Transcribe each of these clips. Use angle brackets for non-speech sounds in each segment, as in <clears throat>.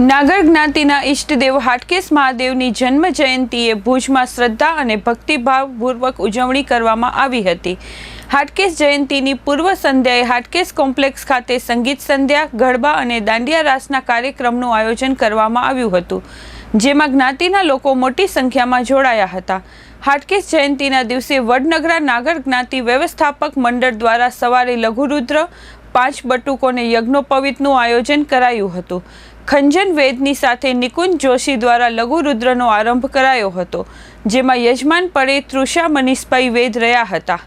નાગર જ્ઞાતિના ઈષ્ટદેવ હાટકેશ મહાદેવની જન્મ જયંતિએ ભુજમાં શ્રદ્ધા અને ભક્તિભાવપૂર્વક ઉજવણી કરવામાં આવી હતી. હાટકેશ જયંતિની પૂર્વ સંધ્યાએ હાટકેશ કોમ્પ્લેક્સ ખાતે સંગીત સંધ્યા, ગરબા અને દાંડિયા રાસના કાર્યક્રમનું આયોજન કરવામાં આવ્યું હતું, જેમાં જ્ઞાતિના લોકો મોટી સંખ્યામાં જોડાયા હતા. હાટકેશ જયંતિના દિવસે વડનગરા નાગર જ્ઞાતિ વ્યવસ્થાપક મંડળ દ્વારા સવારે લઘુરુદ્ર પાંચ બટુકોને યજ્ઞોપવિતનું આયોજન કરાયું હતું. ખંજન વેદની સાથે નિકુંજ જોશી દ્વારા લઘુરુદ્રનો આરંભ કરાયો હતો, જેમાં યજમાન પડે તૃષા મનીષભાઈ વેદ રહ્યા હતા.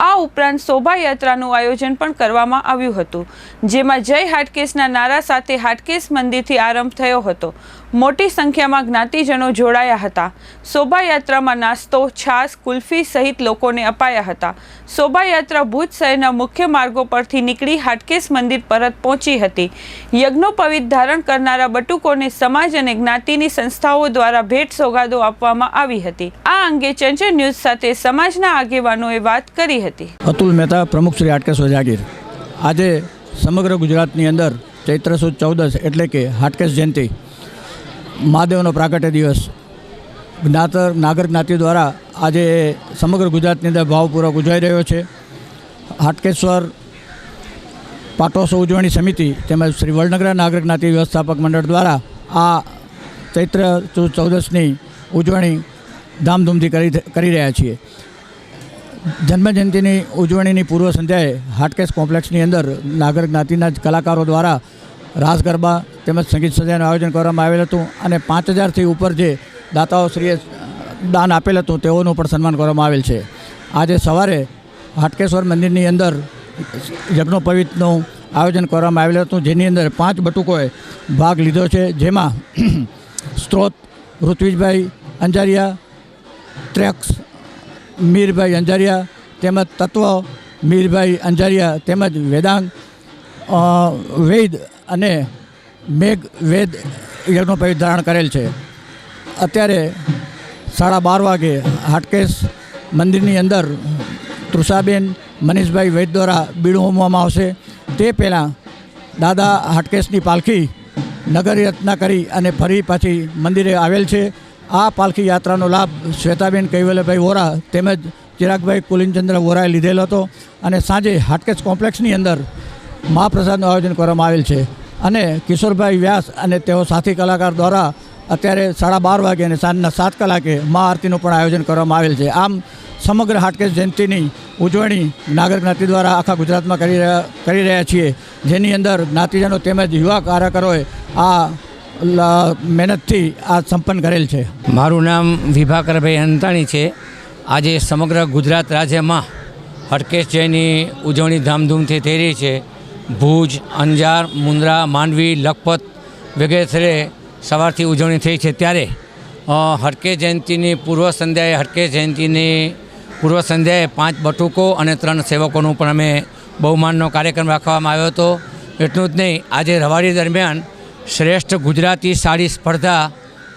આ ઉપરાંત શોભાયાત્રાનું આયોજન પણ કરવામાં આવ્યું હતું, જેમાં જય હાટકેશના નારા સાથે હાટકેશ મંદિરથી આરંભ થયો હતો. મોટી સંખ્યામાં જ્ઞાતિજનો જોડાયા હતા. શોભાયાત્રામાં નાસ્તો, છાશ, કુલ્ફી સહિત લોકોને અપાયા હતા. શોભાયાત્રા ભુજ શહેરના મુખ્ય માર્ગો પરથી નીકળી હાટકેશ મંદિર પરત પહોંચી હતી. યજ્ઞોપવિત ધારણ કરનારા બટુકોને સમાજ અને જ્ઞાતિની સંસ્થાઓ દ્વારા ભેટ સોગાદો આપવામાં આવી હતી. આ અંગે ચંચળ ન્યૂઝ સાથે સમાજના આગેવાનોએ વાત કરી હતી. અતુલ મહેતા, પ્રમુખ શ્રી હાટકેશ વજાગીર. આજે સમગ્ર ગુજરાતની અંદર ચૈત્ર સુદ ચૌદસ એટલે કે હાટકેશ જયંતિ મહાદેવનો પ્રાગટ્ય દિવસ. જ્ઞાતર નાગર જ્ઞાતિ દ્વારા આજે સમગ્ર ગુજરાતની અંદર ભાવપૂર્વક ઉજવાઈ રહ્યો છે. હાટકેશ્વર પાટોસો ઉજવણી સમિતિ તેમજ શ્રી વડનગરા નાગર જ્ઞાતિ વ્યવસ્થાપક મંડળ દ્વારા આ ચૈત્ર ચૌદસની ઉજવણી ધામધૂમથી કરી કરી રહ્યા છીએ. જન્મજયંતિની ઉજવણીની પૂર્વ સંધ્યાએ હાટકેશ કોમ્પ્લેક્સની અંદર નાગર જ્ઞાતિના કલાકારો દ્વારા રાસ ગરબા તેમજ સંગીત સજાનું આયોજન કરવામાં આવેલ હતું અને પાંચ હજારથી ઉપર જે દાતાઓશ્રીએ દાન આપેલ હતું તેઓનું પણ સન્માન કરવામાં આવેલ છે. આજે સવારે હાટકેશ્વર મંદિરની અંદર યજ્ઞોપવિતનું આયોજન કરવામાં આવેલ હતું, જેની અંદર પાંચ બટુકોએ ભાગ લીધો છે. જેમાં <clears throat> સ્ત્રોત ઋત્વિજભાઈ અંજારિયા ટ્રેક્સ મીરભાઈ અંજારિયા, તેમજ તત્વ મીરભાઈ અંજારિયા, તેમજ વેદાંગ વૈદ અને મેઘ વેદ યજ્ઞોપવિત ધારણ કરેલ છે. અત્યારે સાડા બાર વાગે હાટકેશ મંદિરની અંદર તૃષાબેન, મનીષભાઈ વૈદ દ્વારા બીડું હોમવામાં આવશે. તે પહેલાં દાદા હાટકેશની પાલખી નગર યાત્રા કરી અને ફરી પાછી મંદિરે આવેલ છે. આ પાલખી યાત્રાનો લાભ શ્વેતાબેન કૈવલ્યભાઈ વોરા તેમજ ચિરાગભાઈ કુલિનચંદ્ર વોરાએ લીધેલો હતો અને સાંજે હાટકેશ કોમ્પ્લેક્સની અંદર મહાપ્રસાદનું આયોજન કરવામાં આવેલ છે. અને કિશોરભાઈ વ્યાસ અને તેઓ સાથી કલાકાર દ્વારા અત્યારે સાડા બાર વાગે અને સાંજના સાત કલાકે મહા આરતીનું પણ આયોજન કરવામાં આવેલ છે. આમ સમગ્ર હાટકેશ જયંતિની ઉજવણી નાગર જ્ઞાતિ દ્વારા આખા ગુજરાતમાં કરી રહ્યા કરી રહ્યા છીએ. જેની અંદર જ્ઞાતિજનો તેમજ યુવા કાર્યકરોએ આ મહેનતથી આ સંપન્ન કરેલ છે. મારું નામ વિભાકરભાઈ અંતાણી છે. આજે સમગ્ર ગુજરાત રાજ્યમાં હટકેશ જયની ઉજવણી ધામધૂમથી થઈ રહી છે. ભુજ, અંજાર, મુન્દ્રા, માંડવી, લખપત વગેરે સવારથી ઉજવણી થઈ છે ત્યારે હરકે જયંતિની પૂર્વ સંધ્યાએ, હરકે જયંતિની પૂર્વ સંધ્યાએ પાંચ બટુકો અને ત્રણ સેવકોનું પણ અમે બહુમાનનો કાર્યક્રમ રાખવામાં આવ્યો હતો. એટલું જ નહીં, આજે રવાડી દરમિયાન શ્રેષ્ઠ ગુજરાતી સાડી સ્પર્ધા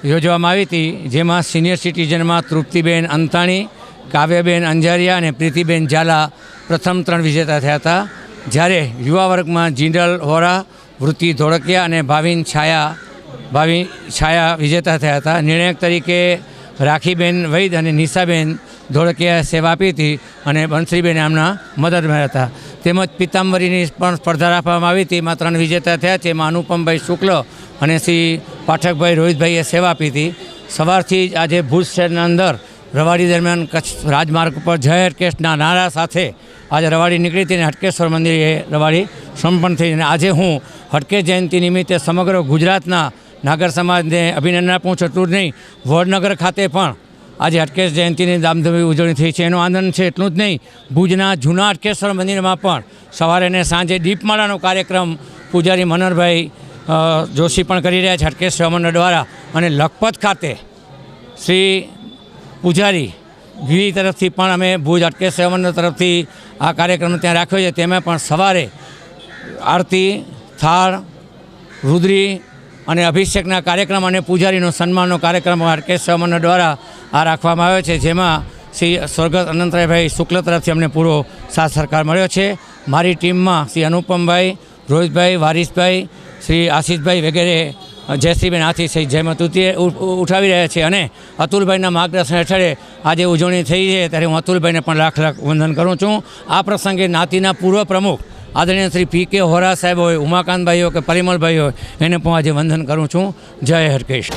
યોજવામાં આવી હતી, જેમાં સિનિયર સિટીઝનમાં તૃપ્તિબેન અંતાણી, કાવ્યબેન અંજારિયા અને પ્રીતિબેન ઝાલા પ્રથમ ત્રણ વિજેતા થયા હતા. જ્યારે યુવા વર્ગમાં જિંડલ વોરા, વૃત્તિ, ધોળકિયા અને ભાવિન છાયા ભાવિ છાયા વિજેતા થયા હતા. નિર્ણાયક તરીકે રાખીબેન વૈદ અને નિશાબેન ધોળકિયાએ સેવા આપી હતી અને બંશ્રીબેન મદદ મળ્યા હતા. તેમજ પિતાંબરીની પણ સ્પર્ધા રાખવામાં આવી હતી. એમાં ત્રણ વિજેતા થયા એમાં અનુપમભાઈ શુક્લ અને શ્રી પાઠકભાઈ રોહિતભાઈએ સેવા આપી હતી. સવારથી જ આજે ભુજ શહેરના અંદર રવાડી દરમિયાન કચ્છ રાજમાર્ગ ઉપર જય હટકેશના નારા સાથે આજે રવાડી નીકળી હતી અને હટકેશ્વર મંદિરે રવાડી સંપન્ન થઈ અને આજે હું હટકેશ જયંતિ નિમિત્તે સમગ્ર ગુજરાતના નાગર સમાજને અભિનંદન આપું છું. જ નહીં, વડનગર ખાતે પણ આજે હટકેશ જયંતિની ધામધૂમી ઉજવણી થઈ છે. એનો આનંદ છે એટલું જ નહીં, ભુજના જૂના હટકેશ્વર મંદિરમાં પણ સવારે અને સાંજે દીપમાળાનો કાર્યક્રમ પૂજારી મનોહરભાઈ જોશી પણ કરી રહ્યા છે હટકેશ્વર મંડળ દ્વારા. અને લખપત ખાતે શ્રી પૂજારી ગીરી તરફથી પણ અમે ભુજ હટકેશ્વર મંડળ તરફથી આ કાર્યક્રમ ત્યાં રાખ્યો છે. તેમાં પણ સવારે આરતી, થાળ, રુદ્રી અને અભિષેકના કાર્યક્રમ અને પૂજારીનો સન્માનનો કાર્યક્રમ હરકેશ્વર મંડળ દ્વારા આ રાખવામાં આવ્યો છે. જેમાં શ્રી સ્વર્ગત અનંતરાયભાઈ શુક્લ તરફથી અમને પૂરો સાથ સરકાર મળ્યો છે. મારી ટીમમાં શ્રી અનુપમભાઈ, રોહિતભાઈ વારીસભાઈ શ્રી આશીષભાઈ વગેરે જયશ્રીબેન હાથી સહિત ઉ- ઉઠાવી રહ્યા છે. અને અતુલભાઈના માર્ગદર્શન હેઠળે આજે ઉજવણી થઈ છે, ત્યારે હું અતુલભાઈને પણ લાખ લાખ વંદન કરું છું. આ પ્રસંગે નાતીના પૂર્વ પ્રમુખ આદરણીય શ્રી પી કે હોરા સાહેબ હોય ઉમાકાંતભાઈ હોય કે પરિમલભાઈ હોય, એને પણ આજે વંદન કરું છું. જય હરકેશ